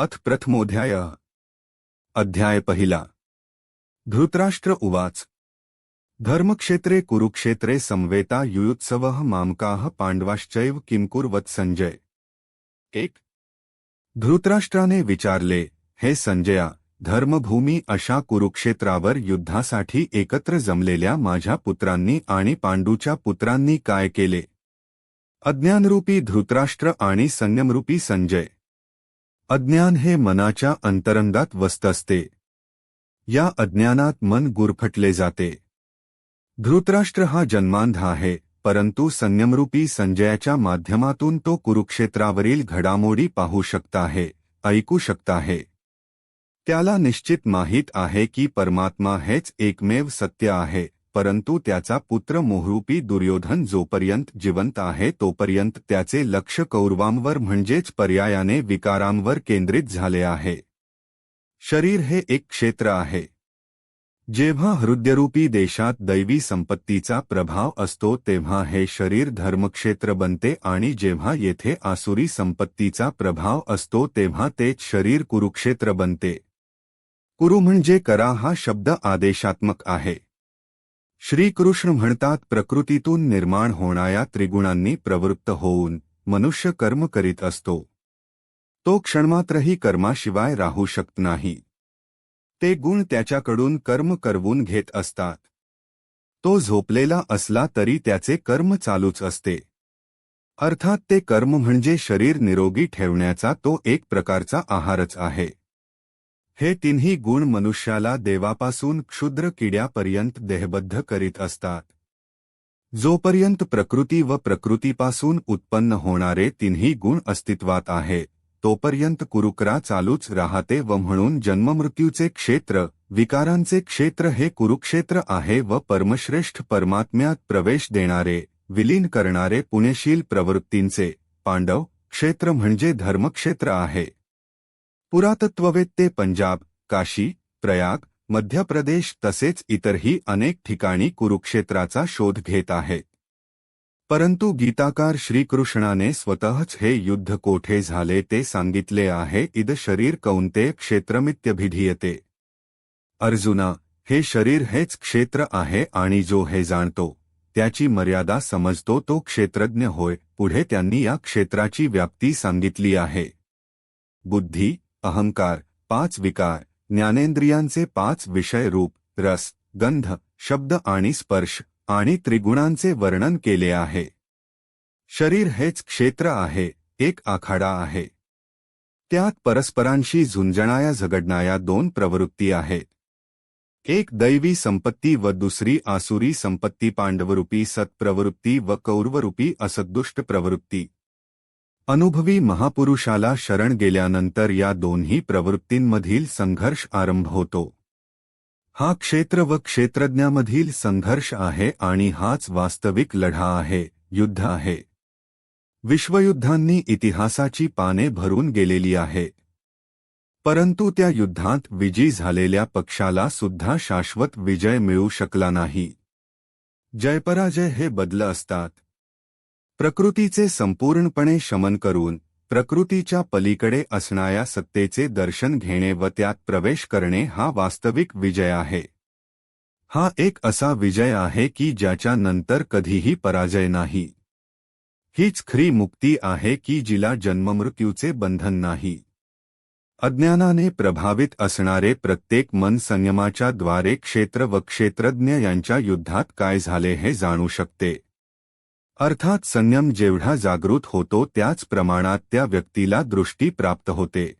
अथ प्रथमोध्याय. अध्याय पहिला. धृतराष्ट्र उवाच. धर्मक्षेत्रे कुरुक्षेत्रे संवेता युयुत्सवः मामकाः पांडवाश्चैव किमकुर्वत संजय. एक. धृतराष्ट्राने विचारले हे संजया धर्मभूमी अशा कुरुक्षेत्रावर युद्धासाठी एकत्र जमलेल्या माझ्या पुत्रांनी आणि पांडूच्या पुत्रांनी काय केले? अज्ञानरूपी धृतराष्ट्र आणि संयमरूपी संजय. अज्ञान हे मनाच्या अंतरंगात वस्त असते. या अज्ञानात मन गुरफटले जाते. धृतराष्ट्र हा जन्मांध आहे परंतु संयमरूपी संजयाच्या माध्यमातून तो कुरुक्षेत्रावरील घडामोडी पाहू शकता आहे ऐकू शकता आहे. त्याला निश्चित माहीत आहे की परमात्मा हेच एकमेव सत्य आहे परंतु त्याचा पुत्र मोहरूपी दुर्योधन जोपर्यंत जिवंत आहे तोपर्यंत त्याचे लक्ष कौरवांवर म्हणजेच पर्यायाने विकारांवर केंद्रित झाले आहे. शरीर हे एक क्षेत्र आहे. जेव्हा हृदयरूपी देशात दैवी संपत्तीचा प्रभाव असतो तेव्हा हे शरीर धर्मक्षेत्र बनते आणि जेव्हा येथे आसुरी संपत्तीचा प्रभाव असतो तेव्हा तेच शरीर कुरुक्षेत्र बनते. कुरु म्हणजे करा हा शब्द आदेशात्मक आहे. श्रीकृष्ण म्हणतात प्रकृतीतून निर्माण होणाऱ्या त्रिगुणांनी प्रवृत्त होऊन मनुष्य कर्म करीत असतो. तो क्षणमात्रही कर्माशिवाय राहू शकत नाही. ते गुण त्याच्याकडून कर्म करवून घेत असतात. तो झोपलेला असला तरी त्याचे कर्म चालूच असते. अर्थात ते कर्म म्हणजे शरीर निरोगी ठेवण्याचा तो एक प्रकारचा आहारच आहे. हे तिन्ही गुण मनुष्याला देवापासून क्षुद्र किड्यापर्यंत देहबद्ध करीत असतात. जोपर्यंत प्रकृती व प्रकृतीपासून उत्पन्न होणारे तिन्ही गुण अस्तित्वात आहे तोपर्यंत कुरुकरा चालूच राहते व म्हणून जन्ममृत्यूचे क्षेत्र विकारांचे क्षेत्र हे कुरुक्षेत्र आहे व परमश्रेष्ठ परमात्म्यात प्रवेश देणारे विलीन करणारे पुण्यशील प्रवृत्तींचे पांडव क्षेत्र म्हणजे धर्मक्षेत्र आहे. पुरातत्ववेत्ते पंजाब, काशी, प्रयाग मध्य प्रदेश तसेच इतरही अनेक ठिकाणी कुरुक्षेत्राचा शोध घेत आहेत परंतु गीताकार श्रीकृष्णाने स्वतःच हे युद्ध कोठे झाले ते सांगितले आहे इद शरीर कौंते क्षेत्रमित्यभिधीयते. अर्जुना, हे शरीर हेच क्षेत्र आहे आणि जो हे जाणतो, त्याची मर्यादा समजतो तो क्षेत्रज्ञ होय, पुढे त्यांनी या क्षेत्राची व्याप्ती सांगितली आहे. बुद्धी अहंकार पाच विकार ज्ञानेंद्रियांचे पाच विषय रूप रस गंध शब्द आणि स्पर्श आणि त्रिगुणांचे वर्णन केले आहे. शरीर हेच क्षेत्र आहे एक आखाडा आहे. त्यात परस्परांशी झुंजणाया झगडणाया दोन प्रवृत्ती आहेत. एक दैवी संपत्ती व दुसरी आसुरी संपत्ती पांडवरूपी सत्प्रवृत्ती व कौरवरूपी असदुष्ट प्रवृत्ती. अनुभवी महापुरुषाला शरण गेल्यानंतर या दोन्ही प्रवृत्तींमधील संघर्ष आरंभ होतो. हा क्षेत्र व क्षेत्रज्ञामधील संघर्ष आहे आणि हाच वास्तविक लढा आहे युद्ध आहे. विश्वयुद्धांनी इतिहासाची पाने भरून गेलेली आहे. परंतु त्या युद्धात विजयी झालेल्या पक्षाला सुद्धा शाश्वत विजय मिळू शकला नाही. जयपराजय हे बदल असतात. प्रकृतीचे संपूर्णपणे शमन करून प्रकृतीच्या पलीकडे असणाऱ्या सत्तेचे दर्शन घेणे व त्यात प्रवेश करणे हा वास्तविक विजय आहे. हा एक असा विजय आहे की ज्याच्या नंतर कधीही पराजय नाही. हीच खरी मुक्ती आहे की जिला जन्ममृत्यूचे बंधन नाही. अज्ञानाने प्रभावित असणारे प्रत्येक मन संयमाच्या द्वारे क्षेत्र व क्षेत्रज्ञ यांच्या युद्धात काय झाले हे जाणू शकते. अर्थात संयम जेवढा जागृत होतो त्याच प्रमाणात त्या व्यक्तीला दृष्टी प्राप्त होते.